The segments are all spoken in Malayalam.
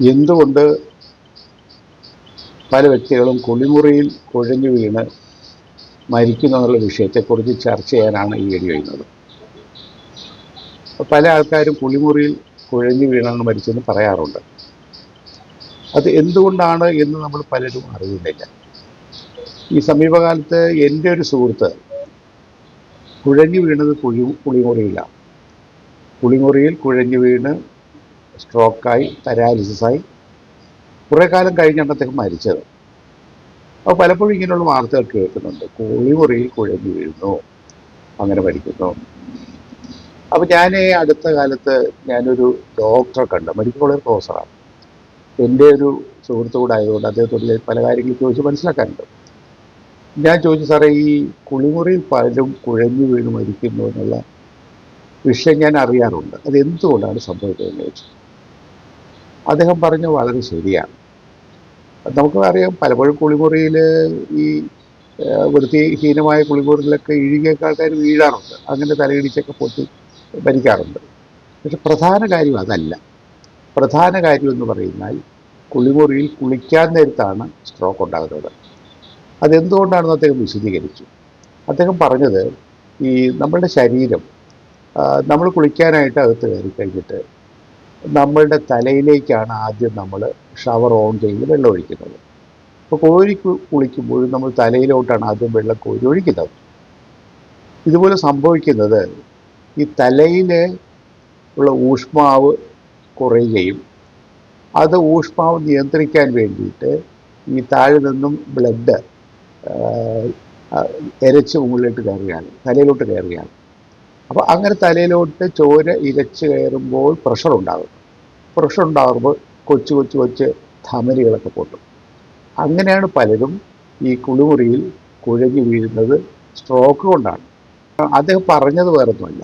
എന്തുകൊണ്ട് പല വ്യക്തികളും കുളിമുറിയിൽ കുഴഞ്ഞു വീണ് മരിക്കുന്നു എന്നുള്ള വിഷയത്തെക്കുറിച്ച് ചർച്ച ചെയ്യാനാണ് ഈ വീഡിയോ ചെയ്യുന്നത്. പല ആൾക്കാരും കുളിമുറിയിൽ കുഴഞ്ഞു വീണാണ് മരിച്ചെന്ന് പറയാറുണ്ട്. അത് എന്തുകൊണ്ടാണ് എന്ന് നമ്മൾ പലരും അറിയുന്നില്ല. ഈ സമീപകാലത്ത് എന്റെ ഒരു സുഹൃത്ത് കുഴഞ്ഞു വീണത് കുഴി കുളിമുറിയിലാണ്. കുളിമുറിയിൽ കുഴഞ്ഞു വീണ് സ്ട്രോക്കായി പരാലിസിസായി കുറേ കാലം അദ്ദേഹം മരിച്ചത്. അപ്പോൾ പലപ്പോഴും ഇങ്ങനെയുള്ള വാർത്തകൾ കേൾക്കുന്നുണ്ട്. കുളിമുറിയിൽ കുഴഞ്ഞു വീഴുന്നു. അങ്ങനെ മരിക്കുന്നു. അപ്പോൾ ഞാൻ അടുത്ത കാലത്ത് ഞാനൊരു ഡോക്ടറെ കണ്ടു. മെഡിക്കൽ കോളേജ് പ്രൊഫസറാണ്. എന്റെ ഒരു സുഹൃത്തു കൂടെ ആയതുകൊണ്ട് അദ്ദേഹത്തോട് പല കാര്യങ്ങളും ചോദിച്ച് മനസ്സിലാക്കാനുണ്ട്. ഞാൻ ചോദിച്ചു സാറേ ഈ കുളിമുറിയിൽ പലരും കുഴഞ്ഞു വീണ് മരിക്കുന്നു എന്നുള്ള വിഷയം ഞാൻ അറിയാറുണ്ട്. അത് എന്തുകൊണ്ടാണ് സംഭവിക്കുന്നതെന്ന് ചോദിച്ചു. അദ്ദേഹം പറഞ്ഞ വളരെ ശരിയാണ്. നമുക്ക് അറിയാം പലപ്പോഴും കുളിമുറിയിൽ ഈ വൃത്തിഹീനമായ കുളിമുറിയിലൊക്കെ ഇഴുകിയൊക്കെ ആൾക്കാർ വീഴാറുണ്ട്. അങ്ങനെ തലയിടിച്ചൊക്കെ പൊട്ടി ഭരിക്കാറുണ്ട് പക്ഷെ പ്രധാന കാര്യം അതല്ല. പ്രധാന കാര്യം എന്ന് പറയുന്നാൽ കുളിമുറിയിൽ കുളിക്കാൻ നേരത്താണ് സ്ട്രോക്ക് ഉണ്ടാകുന്നത്. അതെന്തുകൊണ്ടാണെന്ന് അദ്ദേഹം വിശദീകരിച്ചു. അദ്ദേഹം പറഞ്ഞത് ഈ നമ്മളുടെ ശരീരം നമ്മൾ കുളിക്കാനായിട്ട് അകത്ത് കയറി കഴിഞ്ഞിട്ട് നമ്മളുടെ തലയിലേക്കാണ് ആദ്യം നമ്മൾ ഷവർ ഓൺ ചെയ്ത് വെള്ളം ഒഴിക്കുന്നത്. അപ്പോൾ കോരി കുളിക്കുമ്പോഴും നമ്മൾ തലയിലോട്ടാണ് ആദ്യം വെള്ളം കോരി ഒഴിക്കുന്നത്. ഇതുപോലെ സംഭവിക്കുന്നത് ഈ തലയിൽ ഉള്ള ഊഷ്മാവ് കുറയുകയും അത് ഊഷ്മാവ് നിയന്ത്രിക്കാൻ വേണ്ടിയിട്ട് ഈ താഴെ നിന്നും ബ്ലഡ് എരച്ച് മുകളിലോട്ട് കയറുകയാണ് തലയിലോട്ട് കയറുകയാണ്. അപ്പോൾ അങ്ങനെ തലയിലോട്ട് ചോര ഇരച്ച് കയറുമ്പോൾ പ്രഷർ ഉണ്ടാകും. പ്രഷർ ഉണ്ടാകുമ്പോൾ കൊച്ചു കൊച്ചു കൊച്ച് ധമനികളൊക്കെ പൊട്ടും. അങ്ങനെയാണ് പലരും ഈ കുളിമുറിയിൽ കുഴഞ്ഞു വീഴുന്നത് സ്ട്രോക്ക് കൊണ്ടാണ്. അദ്ദേഹം പറഞ്ഞത് വേറൊന്നുമല്ല.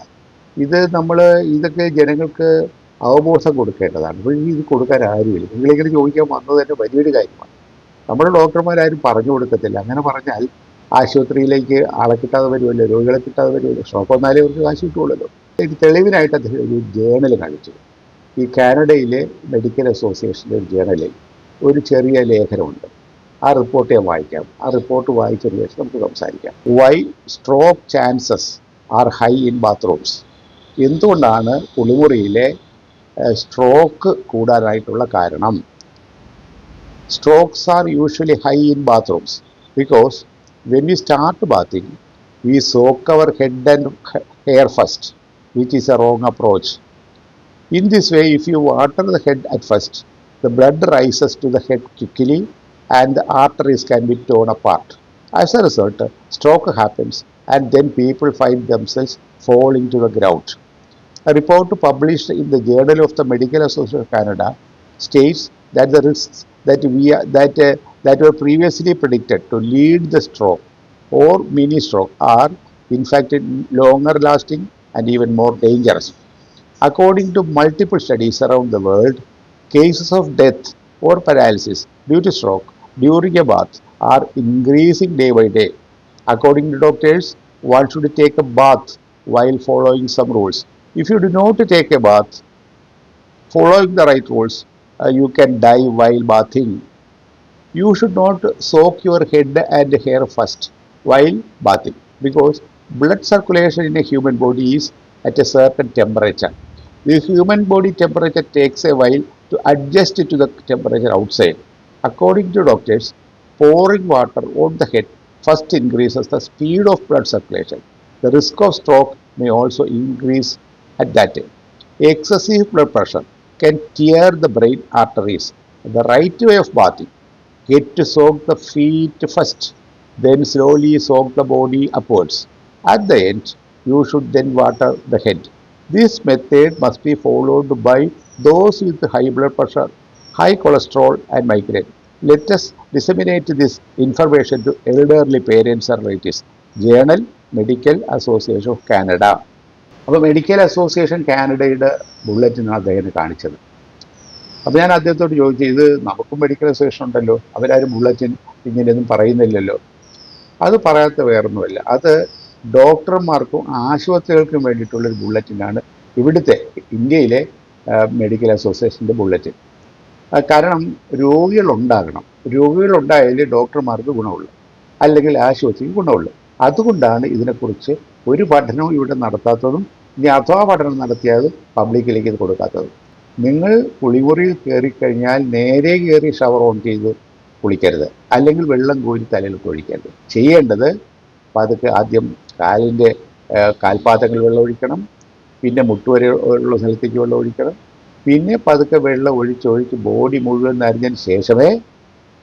ഇത് നമ്മൾ ഇതൊക്കെ ജനങ്ങൾക്ക് അവബോധം കൊടുക്കേണ്ടതാണ്. അപ്പോൾ ഇത് കൊടുക്കാൻ ആരുമില്ല. നിങ്ങളിങ്ങനെ ചോദിക്കാൻ വന്നത് തന്നെ വലിയൊരു കാര്യമാണ്. നമ്മുടെ ഡോക്ടർമാരാരും പറഞ്ഞു കൊടുക്കത്തില്ല. അങ്ങനെ പറഞ്ഞാൽ ആശുപത്രിയിലേക്ക് ആളെ കിട്ടാതെ വരുമല്ലോ രോഗികളെ കിട്ടാതെ വരുമല്ലോ ഷോപ്പ് വന്നാലേ അവർക്ക് കാശ് കിട്ടുമല്ലോ ഇത് തെളിവിനായിട്ട് അദ്ദേഹം ഒരു ജേണൽ കാണിച്ചു. ഈ കാനഡയിലെ മെഡിക്കൽ അസോസിയേഷന്റെ ഒരു ജേണലിൽ ഒരു ചെറിയ ലേഖനമുണ്ട്. ആ റിപ്പോർട്ട് ഞാൻ വായിക്കാം. ആ റിപ്പോർട്ട് വായിച്ചതിന് ശേഷം നമുക്ക് സംസാരിക്കാം. Why stroke chances are high in bathrooms എന്തുകൊണ്ടാണ് കുളിമുറിയിലെ സ്ട്രോക്ക് കൂടാനായിട്ടുള്ള കാരണം? Strokes are usually high in bathrooms because when we start bathing, we soak our head and hair first, which is a wrong approach. In this way, if you water the head at first, the blood rises to the head quickly and the arteries can be torn apart. As a result, stroke happens and then people find themselves falling to the ground. A report published in the Journal of the Medical Association of Canada states that the risks that we are, that uh, that were previously predicted to lead the stroke or mini stroke are in fact longer lasting and even more dangerous. According to multiple studies around the world, cases of death or paralysis due to stroke during a bath are increasing day by day. According to doctors, one should take a bath while following some rules. If you do not take a bath, following the right rules, uh, you can die while bathing. You should not soak your head and hair first while bathing because blood circulation in a human body is at a certain temperature. The human body temperature takes a while to adjust to the temperature outside. According to doctors, pouring water on the head first increases the speed of blood circulation. The risk of stroke may also increase at that time. Excessive blood pressure can tear the brain arteries. The right way of bathing. To soak the feet first, then slowly soak the body upwards. At the end, you should then water the head. This method must be followed by those with high blood pressure, high cholesterol, and migraine. Let us disseminate this information to elderly parents and relatives. Journal Medical Association of Canada. അപ്പോൾ മെഡിക്കൽ അസോസിയേഷൻ കാനഡയുടെ ബുള്ളറ്റിനാണ് അദ്ദേഹം കാണിച്ചത് അപ്പോൾ ഞാൻ അദ്ദേഹത്തോട് ചോദിച്ചു ഇത് നമുക്കും മെഡിക്കൽ അസോസിയേഷൻ ഉണ്ടല്ലോ അവരാരും ബുള്ളറ്റിൻ ഇങ്ങനെയൊന്നും പറയുന്നില്ലല്ലോ. അത് പറയാത്ത വേറൊന്നുമല്ല. അത് ഡോക്ടർമാർക്കും ആശുപത്രികൾക്കും വേണ്ടിയിട്ടുള്ളൊരു ബുള്ളറ്റിനാണ് ഇവിടുത്തെ ഇന്ത്യയിലെ മെഡിക്കൽ അസോസിയേഷന്റെ ബുള്ളറ്റിൻ കാരണം രോഗികളുണ്ടാകണം. രോഗികളുണ്ടായാലേ ഡോക്ടർമാർക്ക് ഗുണമുള്ളൂ. അല്ലെങ്കിൽ ആശുപത്രിക്ക് ഗുണമുള്ളൂ. അതുകൊണ്ടാണ് ഇതിനെക്കുറിച്ച് ഒരു പഠനവും ഇവിടെ നടത്താത്തതും ഇനി അഥവാ പഠനം നടത്തിയത് പബ്ലിക്കിലേക്ക് ഇത് കൊടുക്കാത്തതും. നിങ്ങൾ കുളിമുറിയിൽ കയറിക്കഴിഞ്ഞാൽ നേരെ കയറി ഷവർ ഓൺ ചെയ്ത് കുളിക്കരുത്. അല്ലെങ്കിൽ വെള്ളം കോരി തലയിൽ ഒഴിക്കരുത്. ചെയ്യേണ്ടത് പതുക്കെ ആദ്യം കാലിന്റെ കാൽപാദങ്ങൾ വെള്ളം ഒഴിക്കണം. പിന്നെ മുട്ടുവരെ ഉള്ള സ്ഥലത്തേക്ക് വെള്ളം ഒഴിക്കണം. പിന്നെ പതുക്കെ വെള്ളം ഒഴിച്ചൊഴിച്ച് ബോഡി മുഴുവൻ നനഞ്ഞതിന് ശേഷമേ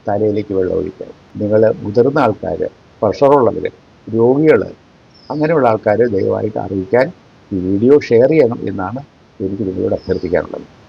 തലയിലേക്ക് വെള്ളം ഒഴിക്കണം നിങ്ങൾ മുതിർന്ന ആൾക്കാർ പ്രഷറുള്ളവർ രോഗികൾ അങ്ങനെയുള്ള ആൾക്കാരെ ദയവായിട്ട് അറിയിക്കാൻ ഈ വീഡിയോ ഷെയർ ചെയ്യണം എന്നാണ് എനിക്ക് നിങ്ങളോട് അഭ്യർത്ഥിക്കാനുള്ളത്.